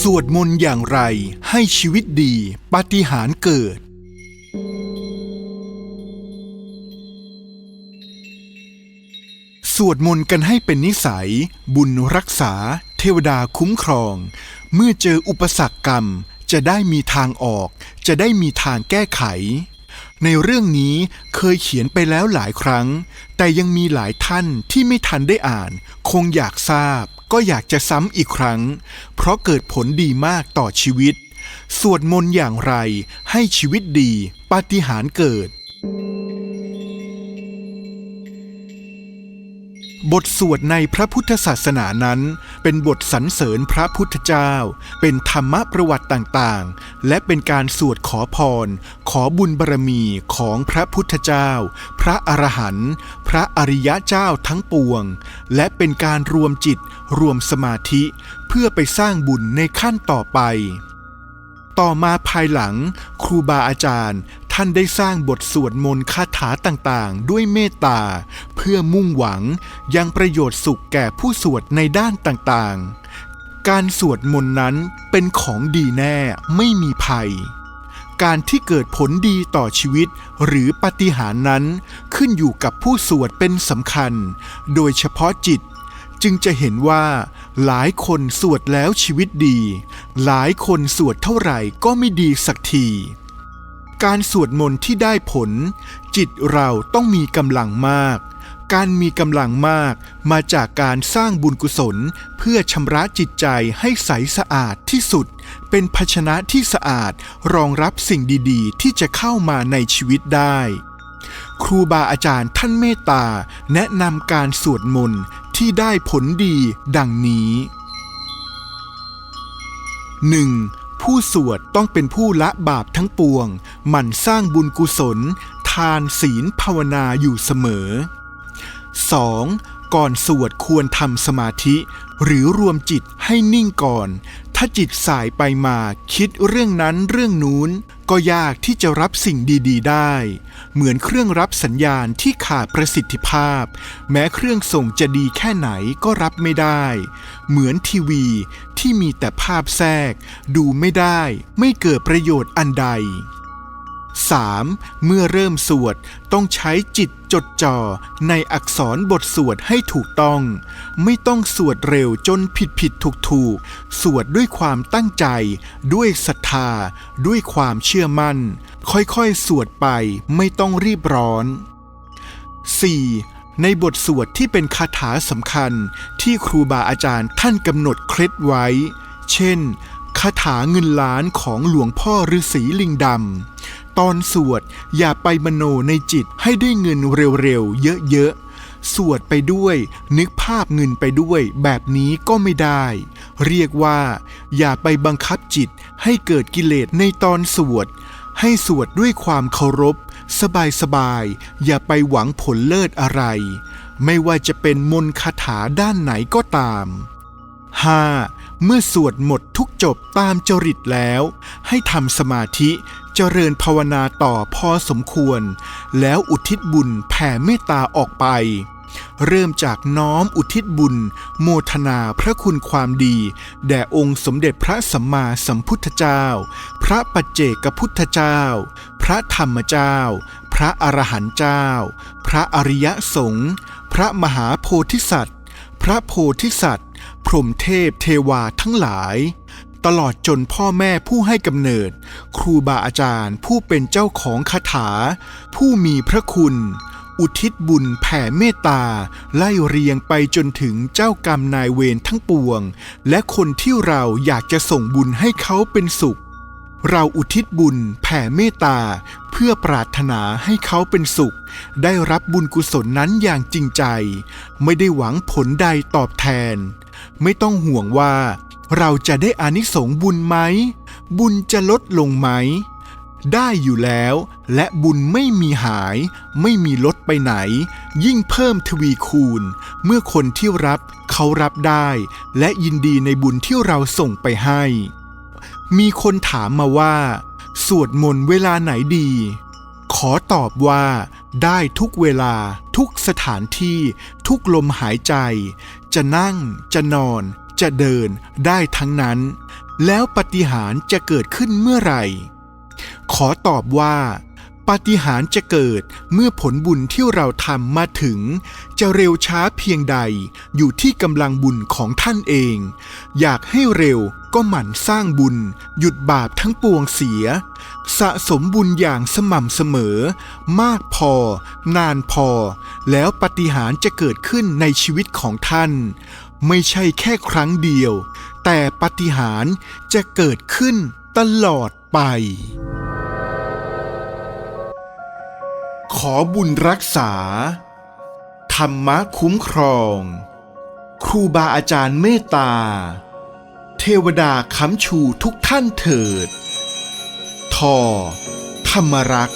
สวดมนต์อย่างไรให้ชีวิตดีปาฏิหาริย์เกิด สวดมนต์กันให้เป็นนิสัย บุญรักษา เทวดาคุ้มครอง เมื่อเจออุปสรรคกรรม จะได้มีทางออก จะได้มีทางแก้ไข ในเรื่องนี้เคยเขียนไปแล้วหลายครั้ง แต่ยังมีหลายท่านที่ไม่ทันได้อ่าน คงอยากทราบ ก็อยากจะซ้ำอีกครั้ง เพราะเกิดผลดีมากต่อชีวิต สวดมนต์อย่างไรให้ชีวิตดี ปาฏิหาริย์เกิด บทสวดในพระพุทธศาสนานั้น เป็นบทสรรเสริญพระพุทธเจ้า เป็นธรรมประวัติต่างๆ และเป็นการสวดขอพร ขอบุญบารมีของพระพุทธเจ้า พระอรหันต์พระอริยะเจ้าทั้งปวง และเป็นการรวมจิตรวมสมาธิ เพื่อไปสร้างบุญในขั้นต่อไป ต่อมาภายหลัง ครูบาอาจารย์ท่านได้สร้างบทสวดมนต์คาถาต่างๆ ด้วยเมตตา เพื่อมุ่งหวังยังประโยชน์สุขแก่ผู้สวดในด้านต่างๆ การสวดมนต์นั้นเป็นของดีแน่ไม่มีภัย การที่เกิดผลดีต่อชีวิตหรือปาฏิหารนั้นขึ้นอยู่กับผู้สวดเป็นสำคัญ โดยเฉพาะจิตจึงจะเห็นว่าหลายคนสวดแล้วชีวิตดี หลายคนสวดเท่าไหร่ก็ไม่ดีสักที การสวดมนต์ที่ได้ผล จิตเราต้องมีกำลังมาก การมีกำลังมากมาจากการสร้างบุญกุศล เพื่อชำระจิตใจให้ใสสะอาดที่สุด เป็นภาชนะที่สะอาดรองรับสิ่งดีๆ ที่จะเข้ามาในชีวิตได้ ครูบาอาจารย์ท่านเมตตา แนะนำการสวดมนต์ที่ได้ผลดีดังนี้ 1. ผู้สวดต้องเป็นผู้ละบาปทั้งปวง หมั่นสร้างบุญกุศล ทานศีลภาวนาอยู่เสมอ 2. ก่อนสวดควรทำสมาธิ หรือรวมจิตให้นิ่งก่อน ถ้าจิตสายไปมาคิดเรื่องนั้นเรื่องนู้น ก็ยากที่จะรับสิ่งดี ๆ ได้ เหมือนเครื่องรับสัญญาณที่ขาดประสิทธิภาพ แม้เครื่องส่งจะดีแค่ไหนก็รับไม่ได้ เหมือนทีวีที่มีแต่ภาพแทรก ดูไม่ได้ ไม่เกิดประโยชน์อันใด 3. เมื่อเริ่มสวดต้องใช้จิตจดจ่อในอักษรบทสวดให้ถูกต้อง ไม่ต้องสวดเร็วจนผิดผิดถูกถูกสวดด้วยความตั้งใจ ด้วยศรัทธา ด้วยความเชื่อมั่น ค่อยๆ สวดไปไม่ต้องรีบร้อน 4. ในบทสวดที่เป็นคาถาสำคัญที่ครูบาอาจารย์ท่านกำหนดเคล็ดไว้ เช่น คาถาเงินล้านของหลวงพ่อฤาษีลิงดำ ตอนสวดอย่าไปมโนในจิตให้ได้เงินเร็วๆ เยอะๆ สวดไปด้วย นึกภาพเงินไปด้วย แบบนี้ก็ไม่ได้ เรียกว่า อย่าไปบังคับจิตให้เกิดกิเลสในตอนสวด ให้สวดด้วยความเคารพ สบายๆ อย่าไปหวังผลเลิศอะไร ไม่ว่าจะเป็นมนคาถาด้านไหนก็ตาม 5. เมื่อสวดหมดทุกจบตามจริตแล้ว ให้ทำสมาธิ จริญภาวนาต่อพอสมควร แล้วอุทิศบุญแผ่เมตตาออกไป เริ่มจากน้อมอุทิศบุญ โมทนาพระคุณความดี แด่องค์สมเด็จพระสัมมาสัมพุทธเจ้า พระปัจเจกพุทธเจ้า พระธรรมเจ้า พระอรหันต์เจ้า พระอริยสงฆ์พระมหาโพธิสัตว์ พระโพธิสัตว์ พรหมเทพเทวาทั้งหลาย ตลอดจนพ่อแม่ผู้ให้กำเนิด ครูบาอาจารย์ผู้เป็นเจ้าของคาถา ผู้มีพระคุณ อุทิศบุญแผ่เมตตา ไล่เรียงไปจนถึงเจ้ากรรมนายเวรทั้งปวง และคนที่เราอยากจะส่งบุญให้เขาเป็นสุข เราอุทิศบุญแผ่เมตตา เพื่อปรารถนาให้เขาเป็นสุข ได้รับบุญกุศลนั้นอย่างจริงใจ ไม่ได้หวังผลใดตอบแทน ไม่ต้องห่วงว่า เราจะได้อานิสงส์บุญไหม บุญจะลดลงไหม ได้อยู่แล้ว และบุญไม่มีหาย ไม่มีลดไปไหน ยิ่งเพิ่มทวีคูณ เมื่อคนที่รับเขารับได้ และยินดีในบุญที่เราส่งไปให้ มีคนถามมาว่า สวดมนต์เวลาไหนดี ขอตอบว่าได้ทุกเวลาทุกสถานที่ทุกลมหายใจ จะนั่ง จะนอน จะเดินได้ทั้งนั้น แล้วปฏิหารจะเกิดขึ้นเมื่อไหร่ ขอตอบว่า ปาฏิหาริย์จะเกิดเมื่อผลบุญที่เราทำมาถึง จะเร็วช้าเพียงใดอยู่ที่กำลังบุญของท่านเอง อยากให้เร็วก็หมั่นสร้างบุญ หยุดบาปทั้งปวงเสีย สะสมบุญอย่างสม่ำเสมอ มากพอ นานพอ แล้วปาฏิหารจะเกิดขึ้นในชีวิตของท่าน ไม่ใช่แค่ครั้งเดียว แต่ปาฏิหารจะเกิดขึ้นตลอดไป ขอบุญรักษา ธรรมะคุ้มครอง ครูบาอาจารย์เมตตา เทวดาค้ำชูทุกท่านเถิด ทอ ธรรมรักษ